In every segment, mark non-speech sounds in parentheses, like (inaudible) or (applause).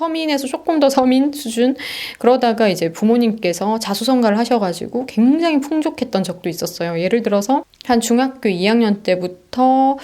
서민에서 조금 더 서민 수준 그러다가 이제 부모님께서 자수성가를 하셔가지고 굉장히 풍족했던 적도 있었어요. 예를 들어서 한 중학교 2학년 때부터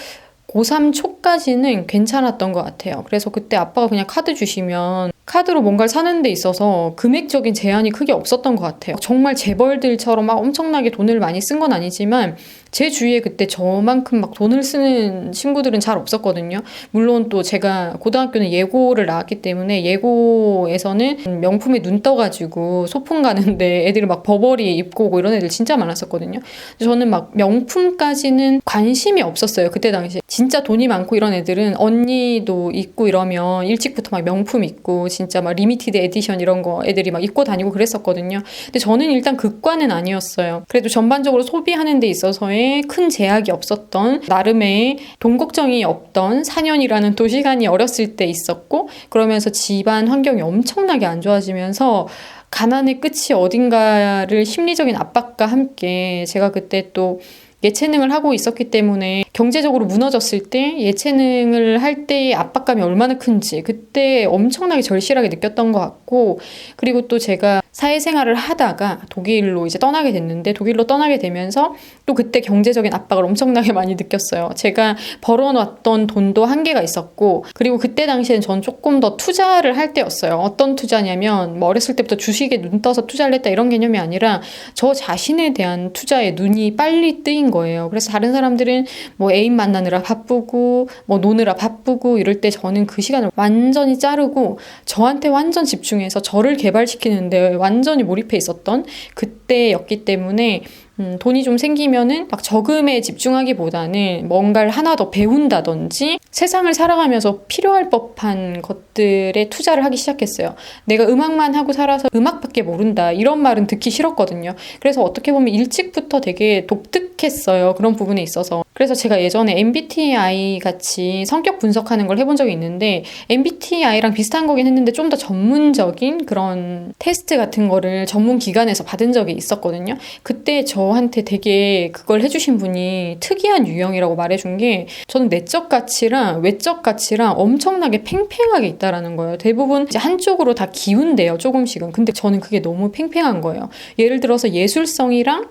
고3 초까지는 괜찮았던 것 같아요. 그래서 그때 아빠가 그냥 카드 주시면 카드로 뭔가를 사는 데 있어서 금액적인 제한이 크게 없었던 것 같아요. 정말 재벌들처럼 막 엄청나게 돈을 많이 쓴 건 아니지만 제 주위에 그때 저만큼 막 돈을 쓰는 친구들은 잘 없었거든요. 물론 또 제가 고등학교는 예고를 나왔기 때문에 예고에서는 명품에 눈 떠가지고 소풍 가는데 (laughs) 애들이 막 버버리 입고 오고 이런 애들 진짜 많았었거든요. 저는 막 명품까지는 관심이 없었어요. 그때 당시에. 진짜 돈이 많고 이런 애들은 언니도 입고 이러면 일찍부터 막 명품 입고 진짜 막 리미티드 에디션 이런 거 애들이 막 입고 다니고 그랬었거든요. 근데 저는 일단 극과는 아니었어요. 그래도 전반적으로 소비하는 데 있어서의 큰 제약이 없었던 나름의 돈 걱정이 없던 4년이라는 또 시간이 어렸을 때 있었고 그러면서 집안 환경이 엄청나게 안 좋아지면서 가난의 끝이 어딘가를 심리적인 압박과 함께 제가 그때 또 예체능을 하고 있었기 때문에 경제적으로 무너졌을 때 예체능을 할 때의 압박감이 얼마나 큰지 그때 엄청나게 절실하게 느꼈던 것 같고 그리고 또 제가 사회생활을 하다가 독일로 이제 떠나게 됐는데 독일로 떠나게 되면서 또 그때 경제적인 압박을 엄청나게 (laughs) 많이 느꼈어요. 제가 벌어놨던 돈도 한계가 있었고 그리고 그때 당시엔 전 조금 더 투자를 할 때였어요. 어떤 투자냐면 뭐 어렸을 때부터 주식에 눈 떠서 투자를 했다 이런 개념이 아니라 저 자신에 대한 투자에 눈이 빨리 뜨인 거예요. 그래서 다른 사람들은 뭐 애인 만나느라 바쁘고 뭐 노느라 바쁘고 이럴 때 저는 그 시간을 완전히 자르고 저한테 완전 집중해서 저를 개발시키는데 완전히 몰입해 있었던 그 때였기 때문에 음, 돈이 좀 생기면은 막 저금에 집중하기보다는 뭔가를 하나 더 배운다든지 세상을 살아가면서 필요할 법한 것 들에 투자를 하기 시작했어요. 내가 음악만 하고 살아서 음악밖에 모른다. 이런 말은 듣기 싫었거든요. 그래서 어떻게 보면 일찍부터 되게 독특했어요. 그런 부분에 있어서. 그래서 제가 예전에 MBTI 같이 성격 분석하는 걸 해본 적이 있는데 MBTI랑 비슷한 거긴 했는데 좀 더 전문적인 그런 테스트 같은 거를 전문 기관에서 받은 적이 있었거든요. 그때 저 저한테 되게 그걸 해주신 분이 특이한 유형이라고 말해준 게 저는 내적 가치랑 외적 가치랑 엄청나게 팽팽하게 있다 라는 거예요. 대부분 이제 한쪽으로 다 기운대요, 조금씩은. 근데 저는 그게 너무 팽팽한 거예요. 예를 들어서 예술성이랑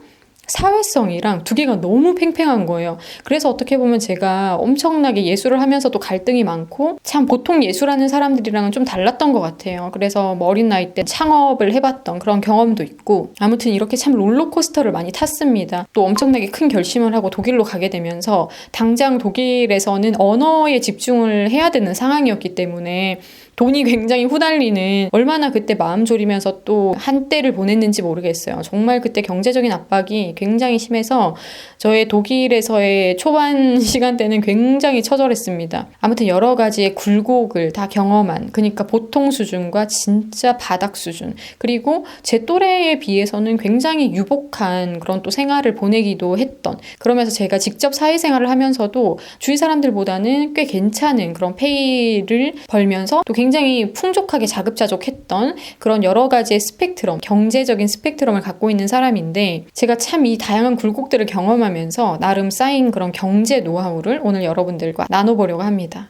사회성이랑 두 개가 너무 팽팽한 거예요. 그래서 어떻게 보면 제가 엄청나게 예술을 하면서도 갈등이 많고 참 보통 예술하는 사람들이랑은 좀 달랐던 것 같아요. 그래서 뭐 어린 나이 때 창업을 해봤던 그런 경험도 있고 아무튼 이렇게 참 롤러코스터를 많이 탔습니다. 또 엄청나게 큰 결심을 하고 독일로 가게 되면서 당장 독일에서는 언어에 집중을 해야 되는 상황이었기 때문에 돈이 (laughs) 굉장히 후달리는 얼마나 그때 마음 졸이면서 또 한때를 보냈는지 모르겠어요. 정말 그때 경제적인 압박이 굉장히 심해서 저의 독일에서의 초반 (laughs) 시간대는 굉장히 처절했습니다. 아무튼 여러 가지의 굴곡을 다 경험한 그러니까 보통 수준과 진짜 바닥 수준 그리고 제 또래에 비해서는 굉장히 유복한 그런 또 생활을 보내기도 했던 그러면서 제가 직접 사회생활을 하면서도 주위 사람들보다는 꽤 괜찮은 그런 페이를 벌면서 또 굉장히 풍족하게 자급자족했던 그런 여러 가지의 스펙트럼, 경제적인 스펙트럼을 갖고 있는 사람인데 제가 참이 다양한 굴곡들을 경험하면서 나름 쌓인 그런 경제 노하우를 오늘 여러분들과 나눠보려고 합니다.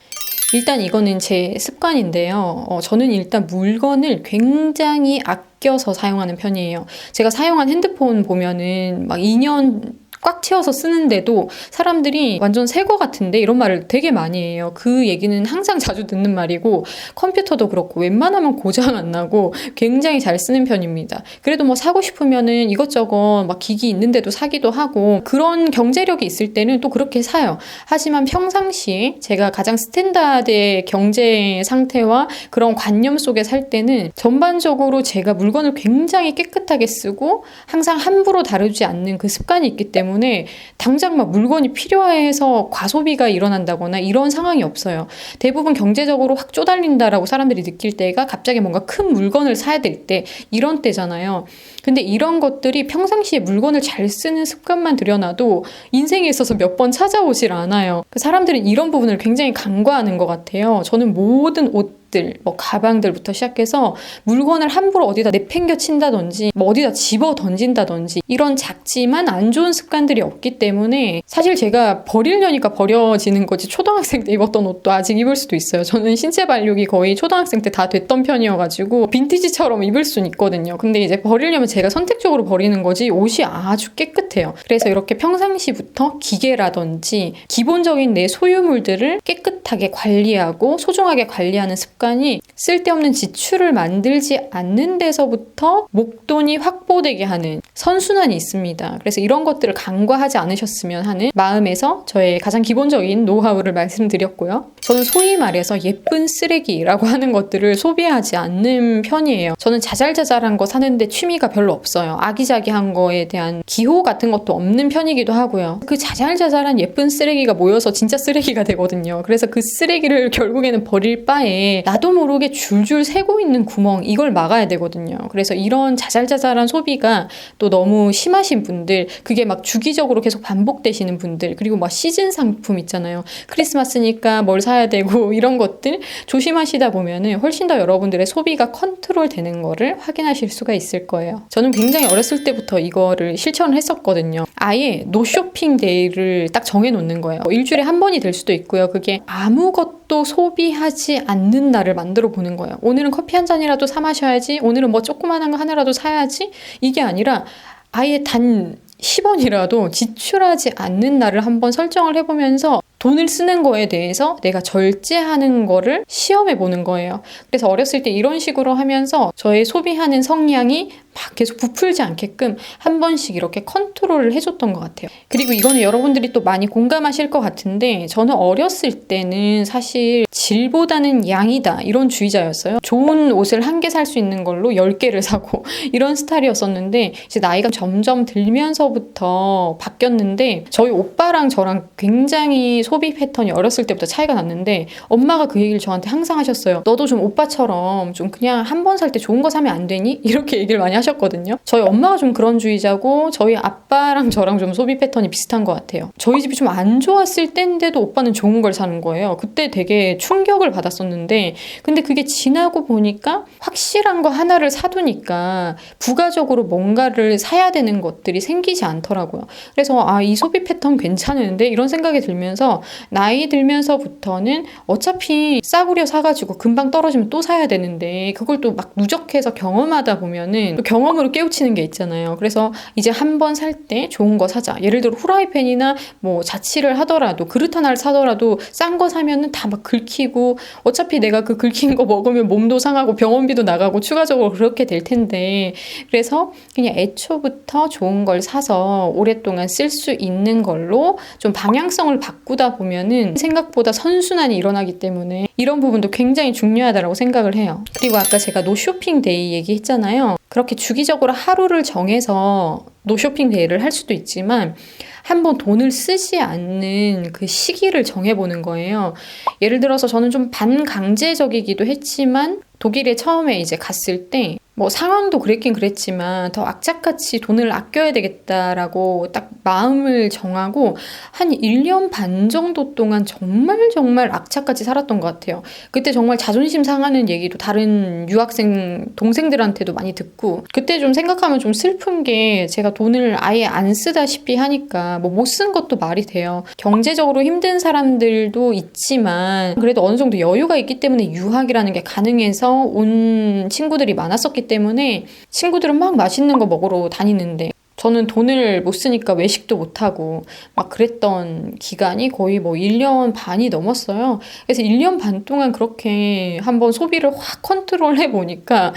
일단 이거는 제 습관인데요. 어, 저는 일단 물건을 굉장히 아껴서 사용하는 편이에요. 제가 사용한 핸드폰 보면은 막 2년 꽉 채워서 쓰는데도 사람들이 완전 새 거 같은데 이런 말을 되게 많이 해요. 그 얘기는 항상 자주 듣는 말이고 컴퓨터도 그렇고 웬만하면 고장 안 나고 굉장히 잘 쓰는 편입니다. 그래도 뭐 사고 싶으면은 이것저것 막 기기 있는데도 사기도 하고 그런 경제력이 있을 때는 또 그렇게 사요. 하지만 평상시에 제가 가장 스탠다드의 경제 상태와 그런 관념 속에 살 때는 전반적으로 제가 물건을 굉장히 깨끗하게 쓰고 항상 함부로 다루지 않는 그 습관이 있기 때문에 때문에 당장 막 물건이 필요해서 과소비가 일어난다거나 이런 상황이 없어요. 대부분 경제적으로 확 쪼달린다라고 사람들이 느낄 때가 갑자기 뭔가 큰 물건을 사야 될 때 이런 때잖아요. 근데 이런 것들이 평상시에 물건을 잘 쓰는 습관만 들여놔도 인생에 있어서 몇 번 찾아오질 않아요. 그 사람들은 이런 부분을 굉장히 간과하는 것 같아요. 저는 모든 옷 옷들, 뭐 가방들부터 시작해서 물건을 함부로 어디다 내팽겨 친다든지 뭐 어디다 집어 던진다든지 이런 작지만 안 좋은 습관들이 없기 때문에 사실 제가 버리려니까 버려지는 거지 초등학생 때 입었던 옷도 아직 입을 수도 있어요. 저는 신체 발육이 거의 초등학생 때 다 됐던 편이어가지고 빈티지처럼 입을 수는 있거든요. 근데 이제 버리려면 제가 선택적으로 버리는 거지 옷이 아주 깨끗해요. 그래서 이렇게 평상시부터 기계라든지 기본적인 내 소유물들을 깨끗하게 관리하고 소중하게 관리하는 습관 이 쓸데없는 지출을 만들지 않는 데서부터 목돈이 확보되게 하는 선순환이 있습니다. 그래서 이런 것들을 간과하지 않으셨으면 하는 마음에서 저의 가장 기본적인 노하우를 (laughs) 말씀드렸고요. 저는 소위 말해서 예쁜 쓰레기라고 하는 것들을 소비하지 않는 편이에요. 저는 자잘자잘한 거 사는데 취미가 별로 없어요. 아기자기한 거에 대한 기호 같은 것도 없는 편이기도 하고요. 그 자잘자잘한 예쁜 쓰레기가 모여서 진짜 쓰레기가 되거든요. 그래서 그 쓰레기를 (laughs) 결국에는 버릴 바에 나도 모르게 줄줄 새고 있는 구멍 이걸 막아야 되거든요. 그래서 이런 자잘자잘한 소비가 또 너무 심하신 분들, 그게 막 주기적으로 계속 반복되시는 분들, 그리고 막 시즌 상품 있잖아요. 크리스마스니까 뭘 사야 되고 (laughs) 이런 것들 조심하시다 보면은 훨씬 더 여러분들의 소비가 컨트롤 되는 거를 확인하실 수가 있을 거예요. 저는 굉장히 어렸을 때부터 이거를 실천을 했었거든요. 아예 노쇼핑 데이를 딱 정해 놓는 거예요. 뭐 일주일에 한 번이 될 수도 있고요. 그게 아무것도 소비하지 않는 날을 만들어 보는 거예요. 오늘은 커피 한 잔이라도 사 마셔야지. 오늘은 뭐 조그만한 거 하나라도 사야지. 이게 아니라 아예 단 10원이라도 지출하지 않는 날을 한번 설정을 해보면서 돈을 쓰는 거에 대해서 내가 절제하는 거를 시험해 보는 거예요. 그래서 어렸을 때 이런 식으로 하면서 저의 소비하는 성향이 막 계속 부풀지 않게끔 한 번씩 이렇게 컨트롤을 해줬던 것 같아요. 그리고 이거는 여러분들이 또 많이 공감하실 것 같은데 저는 어렸을 때는 사실 질보다는 양이다 이런 주의자였어요. 좋은 옷을 한 개 살 수 있는 걸로 10개를 사고 (laughs) 이런 스타일이었었는데 이제 나이가 점점 들면서부터 바뀌었는데 저희 오빠랑 저랑 굉장히 소비 패턴이 어렸을 때부터 차이가 났는데 엄마가 그 얘기를 저한테 항상 하셨어요. 너도 좀 오빠처럼 좀 그냥 한 번 살 때 좋은 거 사면 안 되니? 이렇게 얘기를 많이 하셨거든요. 저희 엄마가 좀 그런 주의자고 저희 아빠랑 저랑 좀 소비 패턴이 비슷한 것 같아요. 저희 집이 좀 안 좋았을 때인데도 오빠는 좋은 걸 사는 거예요. 그때 되게 충격을 받았었는데 근데 그게 지나고 보니까 확실한 거 하나를 사두니까 부가적으로 뭔가를 사야 되는 것들이 생기지 않더라고요. 그래서 아, 이 소비 패턴 괜찮은데 이런 생각이 들면서 나이 들면서부터는 어차피 싸구려 사가지고 금방 떨어지면 또 사야 되는데 그걸 또 막 누적해서 경험하다 보면은 또 경험으로 깨우치는 게 있잖아요. 그래서 이제 한 번 살 때 좋은 거 사자. 예를 들어 후라이팬이나 뭐 자취를 하더라도 그릇 하나를 사더라도 싼 거 사면은 다 막 긁히고 어차피 내가 그 긁힌 거 먹으면 몸도 상하고 병원비도 나가고 추가적으로 그렇게 될 텐데 그래서 그냥 애초부터 좋은 걸 사서 오랫동안 쓸 수 있는 걸로 좀 방향성을 바꾸다 보면은 생각보다 선순환이 일어나기 때문에 이런 부분도 굉장히 중요하다고 생각을 해요. 그리고 아까 제가 노쇼핑 데이 얘기했잖아요. 그렇게 주기적으로 하루를 정해서 노쇼핑 데이를 할 수도 있지만 한번 돈을 쓰지 않는 그 시기를 정해보는 거예요. 예를 들어서 저는 좀 반강제적이기도 했지만 독일에 처음에 이제 갔을 때 뭐 상황도 그랬긴 그랬지만 더 악착같이 돈을 아껴야 되겠다라고 딱 마음을 정하고 한 1년 반 정도 동안 정말 정말 악착같이 살았던 것 같아요. 그때 정말 자존심 상하는 얘기도 다른 유학생 동생들한테도 많이 듣고 그때 좀 생각하면 좀 슬픈 게 제가 돈을 아예 안 쓰다시피 하니까 뭐 못 쓴 것도 말이 돼요. 경제적으로 힘든 사람들도 있지만 그래도 어느 정도 여유가 있기 때문에 유학이라는 게 가능해서 온 친구들이 많았었기 때문에 친구들은 막 맛있는 거 먹으러 다니는데 저는 돈을 못 쓰니까 외식도 못 하고 막 그랬던 기간이 거의 뭐 1년 반이 넘었어요. 그래서 1년 반 동안 그렇게 한번 소비를 확 컨트롤 해 보니까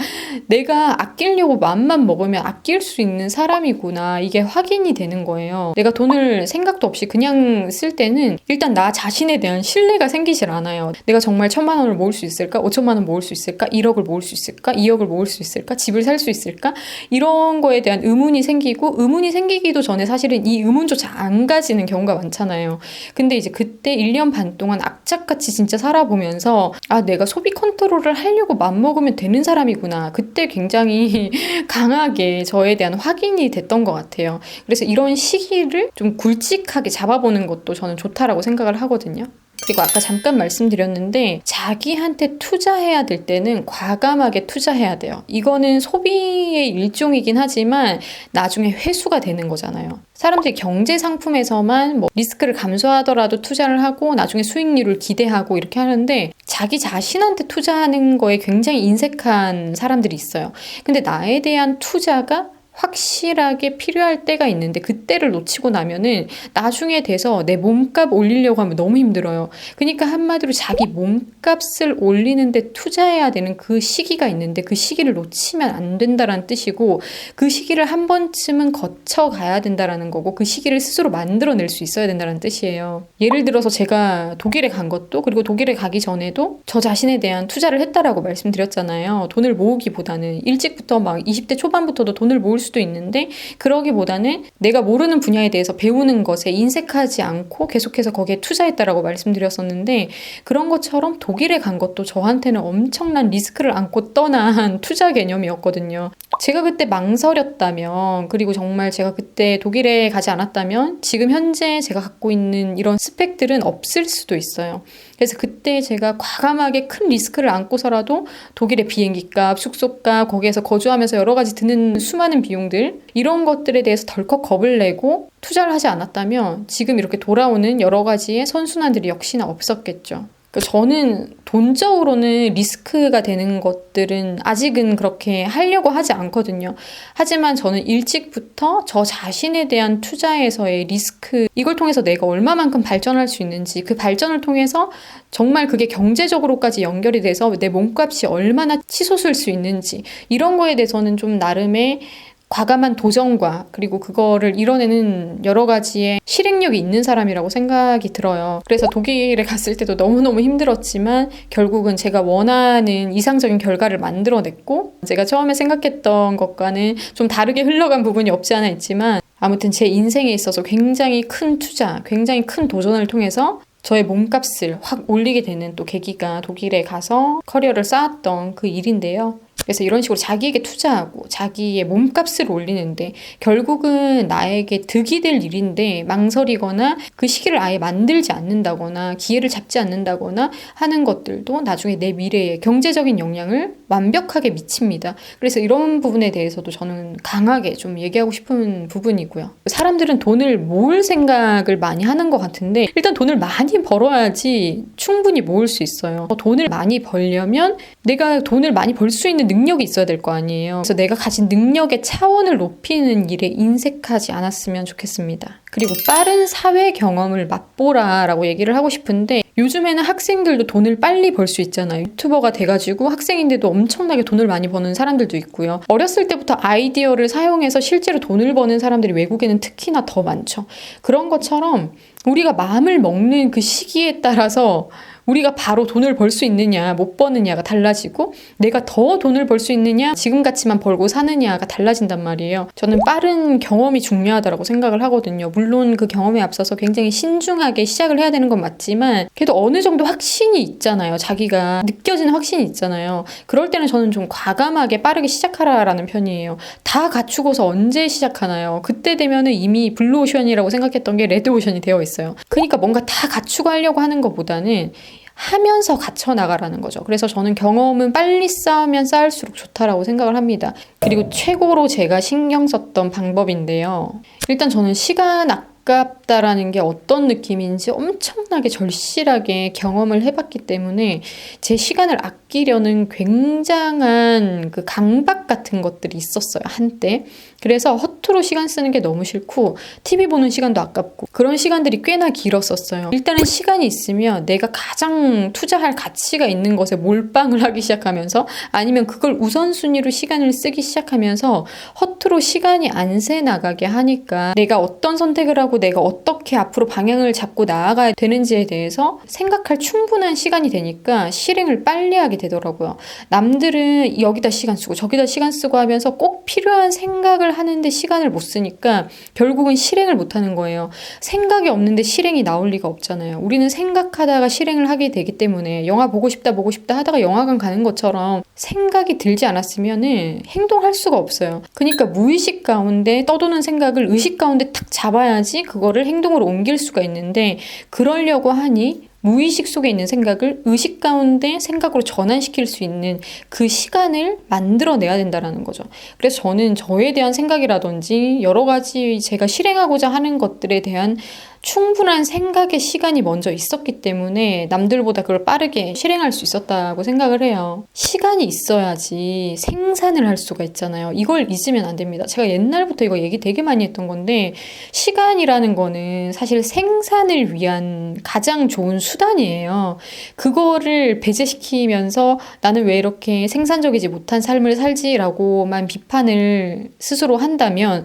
내가 아끼려고 맘만 먹으면 아낄 수 있는 사람이구나. 이게 확인이 되는 거예요. 내가 돈을 생각도 없이 그냥 쓸 때는 일단 나 자신에 대한 신뢰가 생기질 않아요. 내가 정말 천만 원을 모을 수 있을까? 5천만 원 모을 수 있을까? 1억을 모을 수 있을까? 2억을 모을 수 있을까? 집을 살 수 있을까? 이런 거에 대한 의문이 생기고 의문이 생기기도 전에 사실은 이 의문조차 안 가지는 경우가 많잖아요. 근데 이제 그때 1년 반 동안 악착같이 진짜 살아보면서 아, 내가 소비 컨트롤을 하려고 맘먹으면 되는 사람이구나. 그때 굉장히 (laughs) 강하게 저에 대한 확인이 됐던 것 같아요. 그래서 이런 시기를 좀 굵직하게 잡아보는 것도 저는 좋다라고 생각을 하거든요. 그리고 아까 잠깐 말씀드렸는데 자기한테 투자해야 될 때는 과감하게 투자해야 돼요. 이거는 소비의 일종이긴 하지만 나중에 회수가 되는 거잖아요. 사람들이 경제 상품에서만 뭐 리스크를 감수하더라도 투자를 하고 나중에 수익률을 기대하고 이렇게 하는데 자기 자신한테 투자하는 거에 굉장히 인색한 사람들이 있어요. 근데 나에 대한 투자가 확실하게 필요할 때가 있는데 그때를 놓치고 나면은 나중에 돼서 내 몸값 올리려고 하면 너무 힘들어요. 그러니까 한마디로 자기 몸값을 올리는데 투자해야 되는 그 시기가 있는데 그 시기를 놓치면 안 된다라는 뜻이고 그 시기를 한 번쯤은 거쳐 가야 된다라는 거고 그 시기를 스스로 만들어낼 수 있어야 된다는 뜻이에요. 예를 들어서 제가 독일에 간 것도 그리고 독일에 가기 전에도 저 자신에 대한 투자를 했다라고 말씀드렸잖아요. 돈을 모으기보다는 일찍부터 막 20대 초반부터도 돈을 모을 수도 있는데 그러기보다는 내가 모르는 분야에 대해서 배우는 것에 인색하지 않고 계속해서 거기에 투자했다라고 말씀드렸었는데 그런 것처럼 독일에 간 것도 저한테는 엄청난 리스크를 안고 떠난 (laughs) 투자 개념이었거든요. 제가 그때 망설였다면 그리고 정말 제가 그때 독일에 가지 않았다면 지금 현재 제가 갖고 있는 이런 스펙들은 없을 수도 있어요. 그래서 그때 제가 과감하게 큰 리스크를 안고서라도 독일의 비행기값, 숙소값, 거기에서 거주하면서 여러 가지 드는 수많은 비용들 이런 것들에 대해서 덜컥 겁을 내고 투자를 하지 않았다면 지금 이렇게 돌아오는 여러 가지의 선순환들이 역시나 없었겠죠. 그러니까 저는 돈적으로는 리스크가 되는 것들은 아직은 그렇게 하려고 하지 않거든요. 하지만 저는 일찍부터 저 자신에 대한 투자에서의 리스크, 이걸 통해서 내가 얼마만큼 발전할 수 있는지, 그 발전을 통해서 정말 그게 경제적으로까지 연결이 돼서 내 몸값이 얼마나 치솟을 수 있는지, 이런 거에 대해서는 좀 나름의 과감한 도전과 그리고 그거를 이뤄내는 여러 가지의 실행력이 있는 사람이라고 생각이 들어요. 그래서 독일에 갔을 때도 너무너무 힘들었지만 결국은 제가 원하는 이상적인 결과를 만들어냈고 제가 처음에 생각했던 것과는 좀 다르게 흘러간 부분이 없지 않아 있지만 아무튼 제 인생에 있어서 굉장히 큰 투자, 굉장히 큰 도전을 통해서 저의 몸값을 확 올리게 되는 또 계기가 독일에 가서 커리어를 쌓았던 그 일인데요. 그래서 이런 식으로 자기에게 투자하고 자기의 몸값을 올리는데 결국은 나에게 득이 될 일인데 망설이거나 그 시기를 아예 만들지 않는다거나 기회를 잡지 않는다거나 하는 것들도 나중에 내 미래에 경제적인 영향을 완벽하게 미칩니다. 그래서 이런 부분에 대해서도 저는 강하게 좀 얘기하고 싶은 부분이고요. 사람들은 돈을 모을 생각을 많이 하는 것 같은데 일단 돈을 많이 벌어야지 충분히 모을 수 있어요. 돈을 많이 벌려면 내가 돈을 많이 벌 수 있는 능력이 있어야 될 거 아니에요. 그래서 내가 가진 능력의 차원을 높이는 일에 인색하지 않았으면 좋겠습니다. 그리고 빠른 사회 경험을 맛보라라고 얘기를 하고 싶은데 요즘에는 학생들도 돈을 빨리 벌 수 있잖아요. 유튜버가 돼가지고 학생인데도 엄청나게 돈을 많이 버는 사람들도 있고요. 어렸을 때부터 아이디어를 사용해서 실제로 돈을 버는 사람들이 외국에는 특히나 더 많죠. 그런 것처럼 우리가 마음을 먹는 그 시기에 따라서 우리가 바로 돈을 벌 수 있느냐, 못 버느냐가 달라지고 내가 더 돈을 벌 수 있느냐, 지금 같이만 벌고 사느냐가 달라진단 말이에요. 저는 빠른 경험이 중요하다고 생각을 하거든요. 물론 그 경험에 앞서서 굉장히 신중하게 시작을 해야 되는 건 맞지만 그래도 어느 정도 확신이 있잖아요. 자기가 느껴지는 확신이 있잖아요. 그럴 때는 저는 좀 과감하게 빠르게 시작하라라는 편이에요. 다 갖추고서 언제 시작하나요? 그때 되면은 이미 블루오션이라고 생각했던 게 레드오션이 되어 있어요. 그러니까 뭔가 다 갖추고 하려고 하는 것보다는 하면서 갖춰 나가라는 거죠. 그래서 저는 경험은 빨리 쌓으면 쌓을수록 좋다라고 생각을 합니다. 그리고 최고로 제가 신경 썼던 방법인데요. 일단 저는 시간 아깝다라는 게 어떤 느낌인지 엄청나게 절실하게 경험을 해봤기 때문에 제 시간을 아끼려는 굉장한 그 강박 같은 것들이 있었어요, 한때. 그래서 허투루 시간 쓰는 게 너무 싫고 TV 보는 시간도 아깝고 그런 시간들이 꽤나 길었었어요. 일단은 시간이 있으면 내가 가장 투자할 가치가 있는 것에 몰빵을 하기 시작하면서 아니면 그걸 우선순위로 시간을 쓰기 시작하면서 허투루 시간이 안 새 나가게 하니까 내가 어떤 선택을 하고 내가 어떻게 앞으로 방향을 잡고 나아가야 되는지에 대해서 생각할 충분한 시간이 되니까 실행을 빨리 하게 되더라고요. 남들은 여기다 시간 쓰고 저기다 시간 쓰고 하면서 꼭 필요한 생각을 하는데 시간을 못 쓰니까 결국은 실행을 못 하는 거예요. 생각이 없는데 실행이 나올 리가 없잖아요. 우리는 생각하다가 실행을 하게 되기 때문에 영화 보고 싶다 보고 싶다 하다가 영화관 가는 것처럼 생각이 들지 않았으면은 행동할 수가 없어요. 그러니까 무의식 가운데 떠도는 생각을 의식 가운데 탁 잡아야지 그거를 행동으로 옮길 수가 있는데 그러려고 하니 무의식 속에 있는 생각을 의식 가운데 생각으로 전환시킬 수 있는 그 시간을 만들어내야 된다라는 거죠. 그래서 저는 저에 대한 생각이라든지 여러 가지 제가 실행하고자 하는 것들에 대한 충분한 생각의 시간이 먼저 있었기 때문에 남들보다 그걸 빠르게 실행할 수 있었다고 생각을 해요. 시간이 있어야지 생산을 할 수가 있잖아요. 이걸 잊으면 안 됩니다. 제가 옛날부터 이거 얘기 되게 많이 했던 건데 시간이라는 거는 사실 생산을 위한 가장 좋은 수단이에요. 그거를 배제시키면서 나는 왜 이렇게 생산적이지 못한 삶을 살지라고만 비판을 스스로 한다면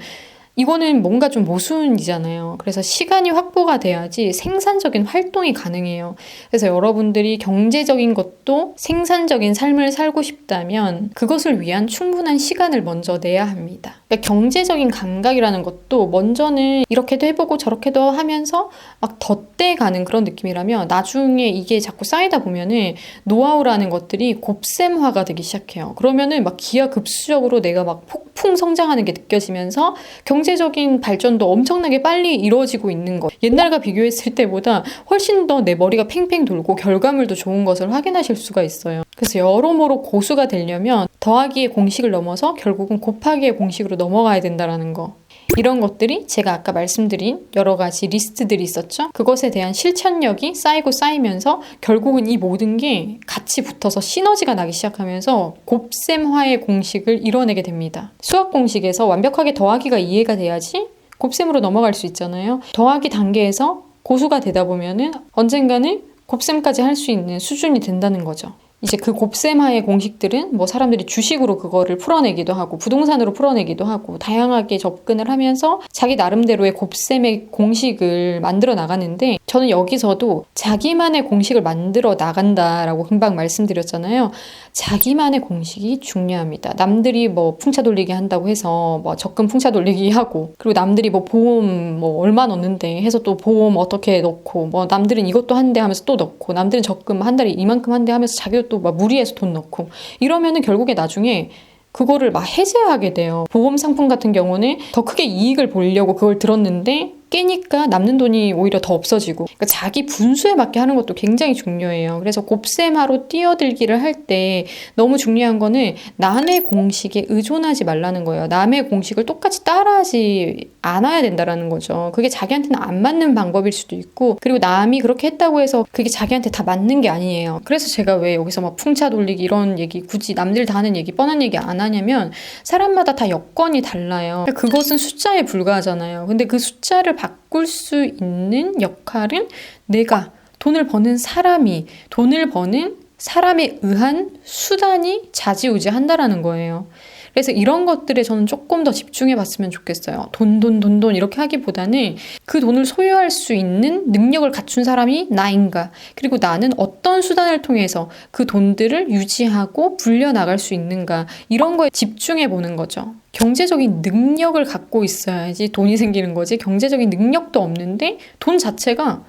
이거는 뭔가 좀 모순이잖아요. 그래서 시간이 확보가 돼야지 생산적인 활동이 가능해요. 그래서 여러분들이 경제적인 것도 생산적인 삶을 살고 싶다면 그것을 위한 충분한 시간을 먼저 내야 합니다. 그러니까 경제적인 감각이라는 것도 먼저는 이렇게도 해보고 저렇게도 하면서 막 덧대가는 그런 느낌이라면 나중에 이게 자꾸 쌓이다 보면은 노하우라는 것들이 곱셈화가 되기 시작해요. 그러면은 막 기하급수적으로 내가 막 폭풍 성장하는 게 느껴지면서 경제적인 발전도 엄청나게 빨리 이루어지고 있는 것. 옛날과 비교했을 때보다 훨씬 더 내 머리가 팽팽 돌고 결과물도 좋은 것을 확인하실 수가 있어요. 그래서 여러모로 고수가 되려면 더하기의 공식을 넘어서 결국은 곱하기의 공식으로 넘어가야 된다라는 거. 이런 것들이 제가 아까 말씀드린 여러 가지 리스트들이 있었죠. 그것에 대한 실천력이 쌓이고 쌓이면서 결국은 이 모든 게 같이 붙어서 시너지가 나기 시작하면서 곱셈화의 공식을 이뤄내게 됩니다. 수학 공식에서 완벽하게 더하기가 이해가 돼야지 곱셈으로 넘어갈 수 있잖아요. 더하기 단계에서 고수가 되다 보면은 언젠가는 곱셈까지 할 수 있는 수준이 된다는 거죠. 이제 그 곱셈화의 공식들은 뭐 사람들이 주식으로 그거를 풀어내기도 하고 부동산으로 풀어내기도 하고 다양하게 접근을 하면서 자기 나름대로의 곱셈의 공식을 만들어 나가는데 저는 여기서도 자기만의 공식을 만들어 나간다라고 금방 말씀드렸잖아요. 자기만의 공식이 중요합니다. 남들이 뭐 풍차 돌리기 한다고 해서 뭐 적금 풍차 돌리기 하고 그리고 남들이 뭐 보험 뭐 얼마 넣는데 해서 또 보험 어떻게 넣고 뭐 남들은 이것도 한대 하면서 또 넣고 남들은 적금 한 달에 이만큼 한대 하면서 자기도 또 막 무리해서 돈 넣고 이러면은 결국에 나중에 그거를 막 해제하게 돼요. 보험 상품 같은 경우는 더 크게 이익을 보려고 그걸 들었는데 깨니까 남는 돈이 오히려 더 없어지고 그러니까 자기 분수에 맞게 하는 것도 굉장히 중요해요. 그래서 곱셈화로 뛰어들기를 할 때 너무 중요한 거는 남의 공식에 의존하지 말라는 거예요. 남의 공식을 똑같이 따라하지 않아야 된다라는 거죠. 그게 자기한테는 안 맞는 방법일 수도 있고 그리고 남이 그렇게 했다고 해서 그게 자기한테 다 맞는 게 아니에요. 그래서 제가 왜 여기서 막 풍차 돌리기 이런 얘기 굳이 남들 다 하는 얘기 뻔한 얘기 안 하냐면 사람마다 다 여건이 달라요. 그것은 숫자에 불과하잖아요. 근데 그 숫자를 바꿀 수 있는 역할은 내가 돈을 버는 사람이 돈을 버는 사람에 의한 수단이 자지우지한다라는 거예요. 그래서 이런 것들에 저는 조금 더 집중해 봤으면 좋겠어요. 돈, 돈, 돈, 돈 이렇게 하기보다는 그 돈을 소유할 수 있는 능력을 갖춘 사람이 나인가. 그리고 나는 어떤 수단을 통해서 그 돈들을 유지하고 불려나갈 수 있는가. 이런 거에 집중해 보는 거죠. 경제적인 능력을 갖고 있어야지 돈이 생기는 거지. 경제적인 능력도 없는데 돈 자체가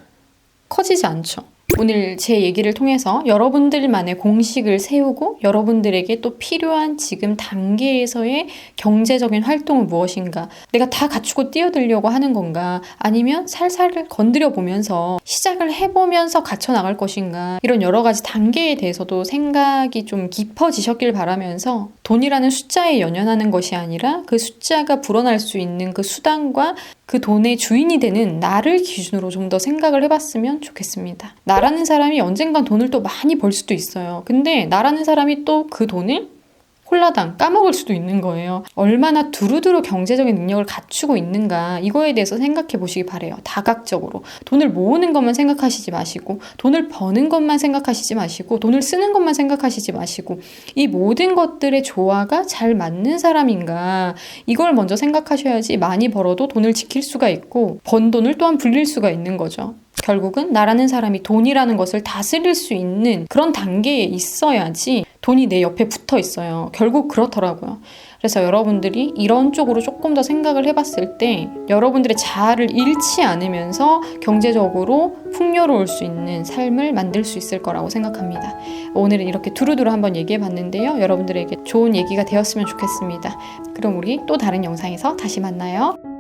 커지지 않죠. 오늘 제 얘기를 통해서 여러분들만의 공식을 세우고 여러분들에게 또 필요한 지금 단계에서의 경제적인 활동은 무엇인가? 내가 다 갖추고 뛰어들려고 하는 건가? 아니면 살살 건드려 보면서 시작을 해보면서 갖춰 나갈 것인가? 이런 여러 가지 단계에 대해서도 생각이 좀 깊어지셨길 바라면서 돈이라는 숫자에 연연하는 것이 아니라 그 숫자가 불어날 수 있는 그 수단과 그 돈의 주인이 되는 나를 기준으로 좀 더 생각을 해봤으면 좋겠습니다. 나라는 사람이 언젠간 돈을 또 많이 벌 수도 있어요. 근데 나라는 사람이 또 그 돈을 홀라당 까먹을 수도 있는 거예요. 얼마나 두루두루 경제적인 능력을 갖추고 있는가 이거에 대해서 생각해 보시기 바래요. 다각적으로 돈을 모으는 것만 생각하시지 마시고 돈을 버는 것만 생각하시지 마시고 돈을 쓰는 것만 생각하시지 마시고 이 모든 것들의 조화가 잘 맞는 사람인가 이걸 먼저 생각하셔야지 많이 벌어도 돈을 지킬 수가 있고 번 돈을 또한 불릴 수가 있는 거죠. 결국은 나라는 사람이 돈이라는 것을 다스릴 수 있는 그런 단계에 있어야지 돈이 내 옆에 붙어 있어요. 결국 그렇더라고요. 그래서 여러분들이 이런 쪽으로 조금 더 생각을 해봤을 때 여러분들의 자아를 잃지 않으면서 경제적으로 풍요로울 수 있는 삶을 만들 수 있을 거라고 생각합니다. 오늘은 이렇게 두루두루 한번 얘기해 봤는데요. 여러분들에게 좋은 얘기가 되었으면 좋겠습니다. 그럼 우리 또 다른 영상에서 다시 만나요.